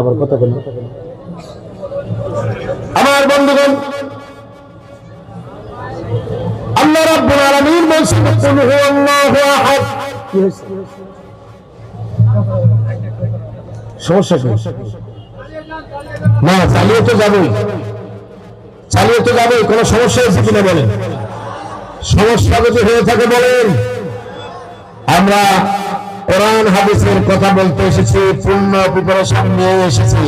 আবার কথা বলুন আমার বন্ধুগণ, আল্লাহ রাব্বুল আলামিন বলছেন, কুল হুয়াল্লাহু আহাদ। কি না, চালিয়ে তো যাবেই। চালিয়ে তো যাবেই, কোনো সমস্যা হয়েছে কিনা বলেন? সমস্যা যদি হয়ে থাকে বলেন, আমরা কোরআন, হাদিসের কথা বলতে এসেছি, পূর্ণ প্রিপারেশন নিয়ে এসেছি।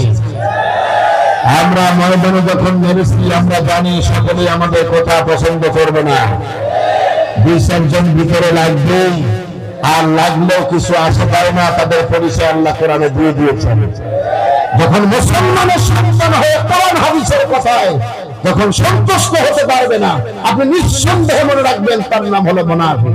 আমরা ময়দানে যখন নেমেছি, আমরা জানি সকলেই আমাদের কথা পছন্দ করবে না। ভিতরে আর লাগলেও কিছু আসে না, তাদের পরিচয় আল্লাহ কোরআনে দিয়ে দিয়েছেন। যখন মুসলমানের সন্তান হয়ে কোরআন, হাদিসের কথায় যখন সন্তুষ্ট হতে পারবে না, আপনি নিঃসন্দেহে মনে রাখবেন, তার নাম হলো মোনাফিক।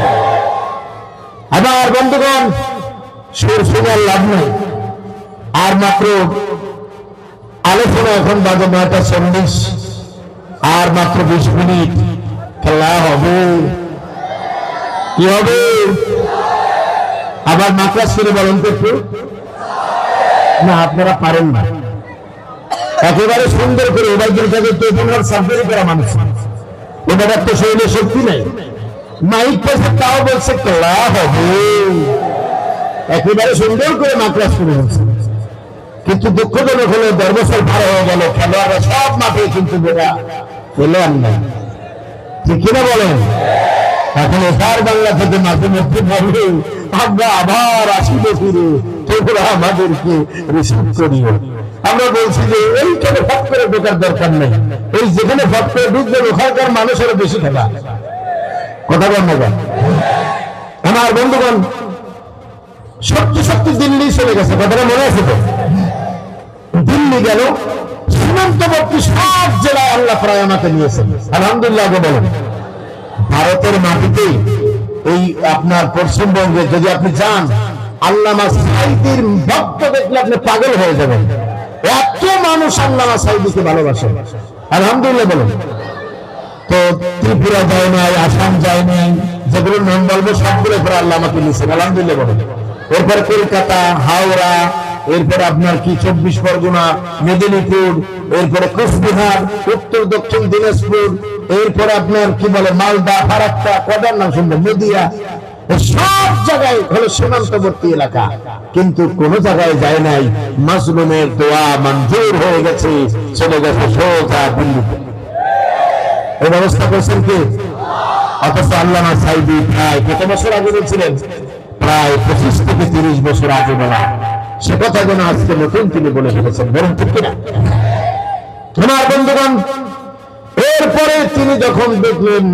আবার বন্ধুগণ, সুর শুনার লাভ নেই। আর মাত্র আলোচনা এখন বাজে নয়টা চল্লিশ। আর মাত্র বিশ মিনিট। খেলা হবে। কি হবে? আবার মাত্রা শুনে বলেন তো না, আপনারা পারেন না। একেবারে সুন্দর করে ওবাইদুলটাকে তো পুনরার সার্জারি করা মানুষ। ওনার তো শরীরে শক্তি নেই। মাইক পাশে তাও বলছে কেলা হবে। একেবারে সুন্দর করে মাত্রা শুরু হচ্ছে কিন্তু দুঃখজনক হলো, দেড় বছর পার হয়ে গেল, খেলোয়াড়রা সব মাঠে কিন্তু বেড়া খেলোয়াড় নাই ঠিক কিনা বলেন? এখন এসার বাংলা থেকে মাঝে মধ্যে বলে আমরা আবার আসিবে ফিরে তোমরা আমাদেরকে রিসিভ করিও। আমরা বলছি যে, এইখানে ফট করে ঢোকার দরকার নেই। এই যেখানে ফট করে ঢুকবে ওখানকার মানুষেরও বেশি খেলা। কথা বল না আমার বন্ধুগণ সত্যি সত্যি দিল্লি চলে গেছে, কথাটা মনে আছে তো? দিল্লি গেল, সীমান্তবর্তী সব জেলায় আল্লাহ প্রায় আমাকে নিয়েছেন। আলহামদুলিল্লাহ বলেন। ভারতের মাটিতে এই আপনার পশ্চিমবঙ্গে যদি আপনি যান, আল্লামা সাইদির ভক্ত দেখলে আপনি পাগল হয়ে যাবেন। এত মানুষ আল্লামা সাইদিকে ভালোবাসেন আলহামদুলিল্লাহ, বলুন। তো ত্রিপুরা যায় নাই, আসাম যায় নাই নাম বলব সবগুলো আল্লাহ আমাকে আলহামদুলিল্লাহ এরপরে কলকাতা, হাওড়া আপনার কি, চব্বিশ পরগনা, মেদিনীপুর, এরপরে কোচবিহার, উত্তর, দক্ষিণ দিনাজপুর, এরপরে আপনার কি বলে, মালদা, ফারাক্কা, কদার নাম শুনবেন, নদিয়া সব জায়গায় হলো সীমান্তবর্তী এলাকা। কিন্তু কোন জায়গায় যায় নাই, মাজলুমের দোয়া মঞ্জুর হয়ে গেছে, চলে গেছে সোজা দিল্লিতে। ব্যবস্থা করছেন কি? অথচ সাইদি প্রায় কত বছর আগে বলছিলেন? প্রায় পঁচিশ থেকে তিরিশ বছর আগে বলা। সে কথা যেন আজকে নতুন তিনি বলে ফেলেছেন বরং ঠিক তোমার বন্ধুগণ, এরপরে তিনি যখন দেখলেন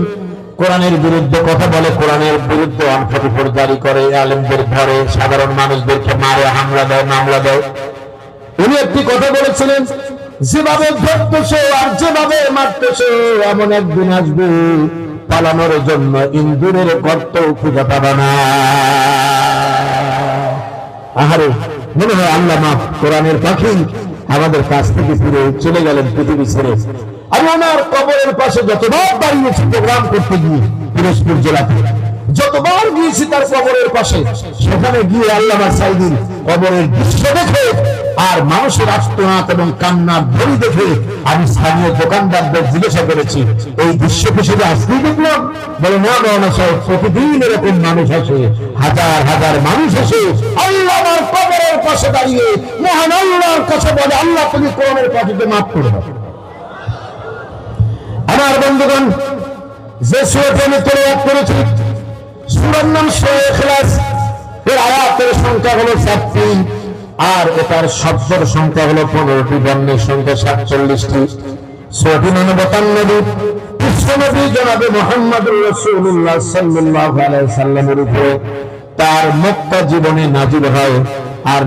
কোরআনের বিরুদ্ধে কথা বলে, কোরআনের বিরুদ্ধে অনফটিফোর জারি করে, আলেমদের ধরে সাধারণ মানুষদেরকে মারে, হামলা দেয়, মামলা দেয়, উনি একটি কথা বলেছিলেন যেভাবে ধরতেছে আর যেভাবে মারতেছে, এমন একদিন আসবে পালানোর জন্য ইন্দুরের গর্ত খুঁজে পাবে না। আহারে, মনে হয় আল্লাহ মাফ কোরআনের পাখি আমাদের কাছ থেকে ফিরে চলে গেলেন পৃথিবী ছেড়ে। আমি আমার কবরের পাশে যতবার দাঁড়িয়েছি প্রোগ্রাম করতে গিয়ে পিরোজপুর জেলাতে, যতবার গিয়েছি তার কবরের পাশে, সেখানে গিয়ে আল্লাহ সাইদিন কবরের দৃশ্য দেখে আর মানুষের আস্তনাত এবং কান্নার ধরি দেখে আমি স্থানীয় দোকানদারদের জিজ্ঞাসা করেছি, এই দৃশ্য শুধু আজকেই দেখলাম? বলে, না মৌলানা সাহেব, প্রতিদিন এরকম মানুষ আসে, হাজার হাজার মানুষ আল্লাহ আমার কবরের পাশে দাঁড়িয়ে, মহান আল্লাহর কাছে বলে, আল্লাহ তুমি কোরআনের পাখিতে মাফ করে আমার বন্ধুগণ, যে আমি করেছি নাম ইখলাস, এর আয়াতের সংখ্যা হলো চারটি আর এটার শব্দের সংখ্যা হলো পনেরোটি বর্ণের সংখ্যা সাতচল্লিশটি উপরে তার জীবনে হয়। আর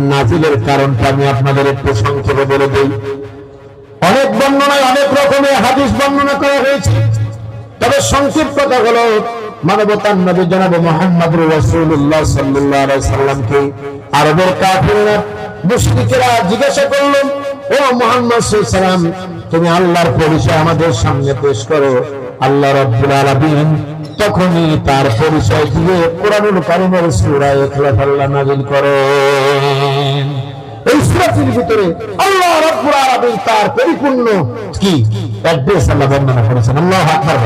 কারণটা আমি আপনাদের একটু অনেক অনেক রকমের হাদিস করা হয়েছে। তবে সংক্ষিপ্ত হলো মানবতার নবী জনাব মোহাম্মদ রসুল্লাহ সাল্লাহ সাল্লামকে আরবের কাফিররা, মুশরিকেরা জিজ্ঞাসা করলেন, ও মোহাম্মদ সাল্লাম, তুমি আল্লাহর পরিচয় আমাদের সামনে পেশ করো। আল্লাহ রব্বুল আলামিন তখনই তার পরিচয় দিয়ে কোরআনুল কারিমের সূরা ইখলাস আল্লাহ নাযিল করেন। এই সূরাটির ভিতরে আল্লাহ রাব্বুল আলামিন তার পরিপূর্ণ কি? অ্যাড্রেস আল্লাহ বর্ণনা করেছেন। আল্লাহু আকবার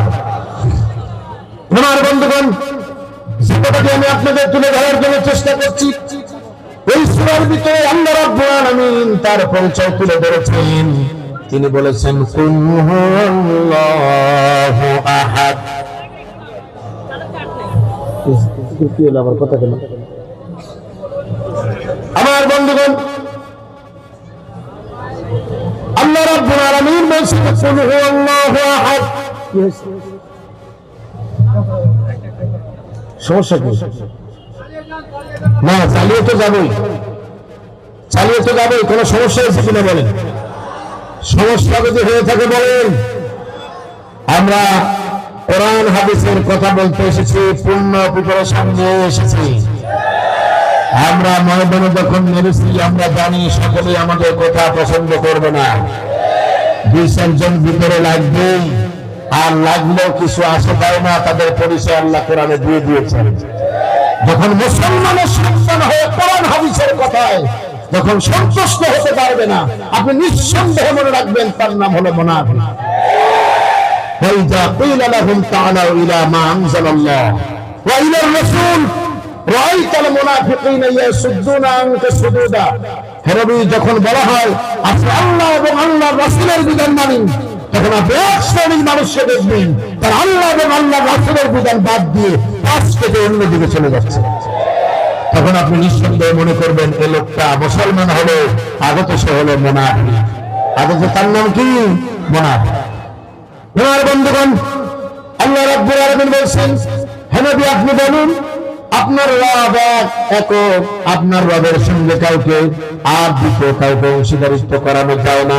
আমার বন্ধুগণ কথাটি আমি আপনাদের তুলে ধরার জন্য চেষ্টা করছি। এই সূরার ভিতরে আল্লাহ রাব্বুল আলামিন তার পরিচয় তুলে ধরেছেন। তিনি বলেছেন, কুল হুয়াল্লাহু আহাদ। আবার কথা কেন আমার বন্ধুগণ, আল্লাহ রাব্বুল আলামিন বলছেন, কুল হুয়াল্লাহু আহাদ। সমস্যা কি? না, চালিয়ে তো যাবই। চালিয়ে তো যাবই, কোনো সমস্যা হয়েছে কিনা বলেন? সমস্যা যদি হয়ে থাকে বলেন। আমরা কোরআন, হাদিসের কথা বলতে এসেছি, পূর্ণ প্রিপারেশন নিয়ে এসেছি। আমরা ময়দানে যখন নেমেছি, আমরা জানি সকলে আমাদের কথা পছন্দ করবে না। দুই চারজন ভিতরে লাগবেই আর লাগলেও কিছু আসে পায় না তাদের পরিচয় আল্লাহ কোরআনে দিয়ে দিয়েছেন যখন মুসলমানের সন্তান হয়ে কোরআন হাদিসের কথায় যখন সন্তুষ্ট হতে পারবে না আপনি নিঃসন্দেহে মনে রাখবেন তার নাম হলো মোনাফিক وإذا قيل لهم تعالوا إلى ما أنزل الله وإلى الرسول رأيت المنافقين يصدون عنك صدودا হেরবি যখন বলা হয় আপনি আল্লাহ এবং আল্লাহ রাসূলের বিধান মানেন তখন আপনি এক শ্রেণির মানুষকে দেখবেন আল্লাহ এবং আল্লাহ রাসূলের বিধান বাদ দিয়ে থেকে অন্যদিকে চলে যাচ্ছে। তখন আপনি নিঃসন্দেহে মনে করবেন, এ লোকটা মুসলমান হলো, আগত সে হলো মোনাফি। আগত তার নাম কি? মোনাফি। বন্ধুগণ, আল্লাহ আলামিন বলছেন, হে নবী, আপনি বলুন, আপনার রব এক আপনার রবের সঙ্গে কাউকে আর দ্বিতীয় কাউকে অংশীদারিত্ব করানো যায় না।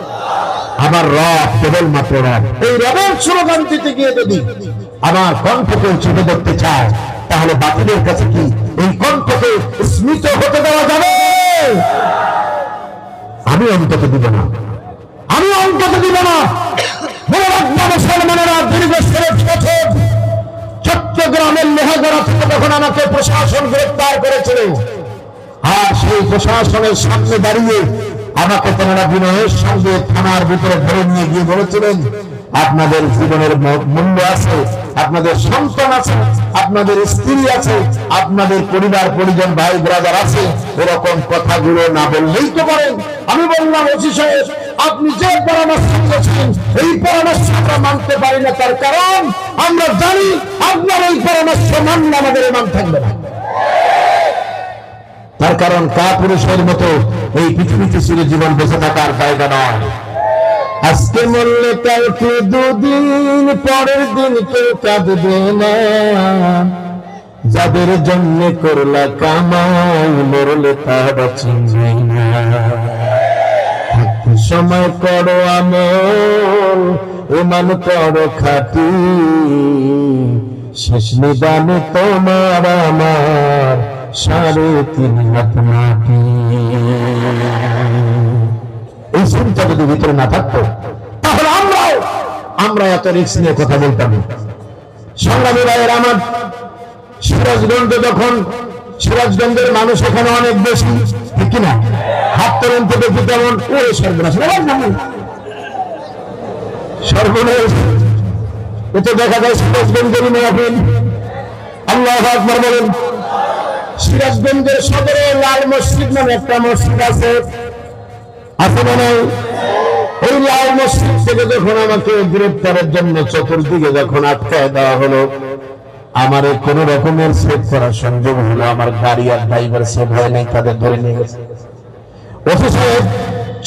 আমার রব কেবল মাত্র রব। এই রবের স্লোগান দিতে গিয়ে যদি আমার কণ্ঠকে ছুটে ধরতে চায় তাহলে বাতিলের কাছে কি এই কণ্ঠকে স্মৃত হতে দেওয়া যাবে? আমি অন্তত দিব না। আমি অন্তত দিব না। মনে রাখব মুসলমানেরা দীর্ঘ ষোলো বছর চট্টগ্রামের লোহাগড়া থেকে যখন আমাকে প্রশাসন গ্রেপ্তার করেছিল আর সেই প্রশাসনের সামনে দাঁড়িয়ে আমাকে তেনারা বিনয়ের সঙ্গে থানার ভিতরে ধরে নিয়ে গিয়ে বলেছিলেন, আপনাদের জীবনের মূল্য আছে, আপনাদের সন্তান আছে, আপনাদের স্ত্রী আছে, আপনাদের পরিবার, পরিজন, ভাই ব্রাদার আছে, এরকম কথাগুলো না বললেই তো পারেন আমি বললাম, ওসি সাহেব, আপনি যে পরামর্শ দিয়েছেন, এই পরামর্শ আমরা মানতে পারি না, তার কারণ আমরা জানি আপনার এই পরামর্শ মানলে আমাদের ইমান থাকবে না। তার কারণ কা পুরুষের মতো এই পৃথিবীতে ছিল জীবন বেঁচে থাকার জায়গা নয়। আজকে মরলে কালকে দুদিন, পরের দিন কেউ কাঁদবে না। যাদের জন্য করলা কামাই, মরলে তারা চিনবে না। সময় করো আমল, ইমান করো খাটি। শেষ নিদানে তোমার আমার সাড়ে তিন এই চিন্তা যদি ভিতরে না তাহলে আমরাও আমরা এত রিক্স নিয়ে কথা বলতাম সংগ্রামী আমার সিরাজগঞ্জে যখন সিরাজগঞ্জের মানুষ এখানে অনেক বেশি, ঠিক কিনা? হাত তরুণ দেখি তেমন ওই সর্বনাশ সর্বনাশ। এতে দেখা যায় সিরাজগঞ্জের মেয়াফিল আল্লাহ আকবর বলেন সিরাজগঞ্জের সদরে লাল মসজিদ নামে একটা মসজিদ আছে। আছে না নাই ওই লাল মসজিদ থেকে যখন আমাকে গ্রেপ্তারের জন্য চতুর্দিকে যখন আটকায় দেওয়া হলো, আমার কোন রকমের সেভ করার সংযোগ হলো, আমার গাড়ি আর ড্রাইভার সেভ হয় নাই, তাদের ধরে নিয়ে গেছে। ওসি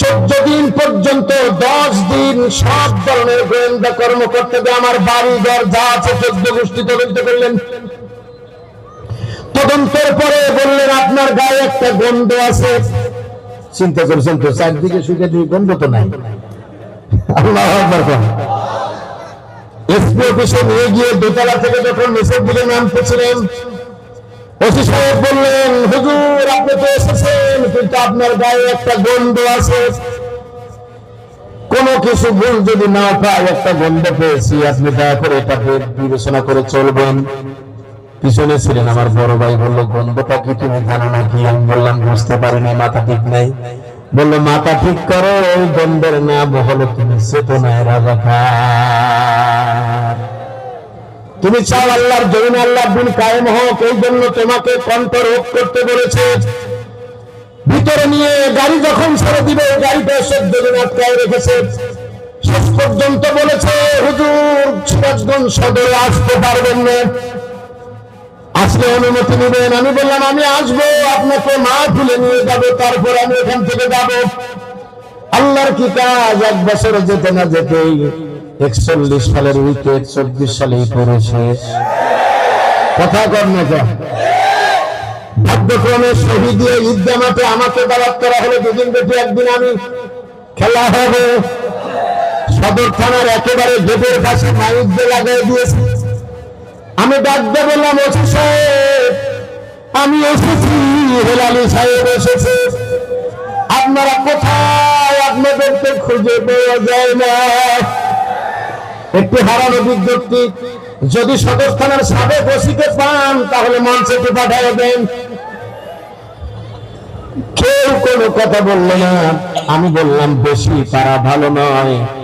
চোদ্দ দিন পর্যন্ত, দশ দিন সব ধরনের গোয়েন্দা কর্মকর্তাদের আমার বাড়ি ঘর যা আছে চোদ্দ গোষ্ঠী তদন্ত করলেন। তদন্তের পরে বললেন, আপনার গায়ে একটা গন্ধ আছে। চিন্তা করছেন তো, চারদিকে শুকে দিয়ে গন্ধ তো নাই। কোন কিছু ভুল যদি না পাই, একটা গন্ধ পেয়েছি। আপনি দয়া করে এটা বিবেচনা করে চলবেন। পিছনে ছিলেন আমার বড় ভাই, বলল গন্ধটা কি তুমি জানো নাকি আমি বললাম, বুঝতে পারিনি, মাথা ঠিক নাই। বলল, মাথা ঠিক করো ওই গন্ধের নাম হলো তুমি চেতনায় রাজাকার। তুমি চাও আল্লাহর জমিন আল্লাহ দিন কায়েম হোক, এই জন্য তোমাকে কণ্ঠ রোধ করতে বলেছে। ভিতরে নিয়ে গাড়ি যখন ছেড়ে দিবে গাড়িটা চোদ্দ দিন আটকায় রেখেছে। শেষ পর্যন্ত বলেছে, হুজুর, সিরাজগঞ্জ সদরে আসতে পারবেন না। আসলে অনুমতি নেবেন, আমি বললাম, আমি আসব, আপনাকে মা তুলে নিয়ে যাব, তারপর আমি এখান থেকে যাব। আল্লাহর কি কাজ? এক বছরে যেতে না যেতেই একচল্লিশ সালের উইকেট চব্বিশ সালেই পড়েছে। কথা কর না ভাগ্যক্রমে শহীদ দিয়ে ঈদগা আমাকে দাওয়াত করা হলো, দুদিন বেশি একদিন আমি খেলা হবে। সদর থানার একেবারে গেটের কাছে মাইক দিয়ে লাগাই দিয়েছি। আমি ডাক দিয়ে বললাম ওসি সাহেব। আমি এসেছি, হেলালি সাহেব এসেছে। আপনারা কোথায়? আপনাদেরকে খুঁজে পাওয়া যায় না। একটি হারানো বিজ্ঞপ্তি, যদি সদর থানার সাবেক ওসিকে পান, তাহলে মঞ্চে পাঠিয়ে দেন। কেউ কোনো কথা বলল না। আমি বললাম, বেশি তারা ভালো নয়।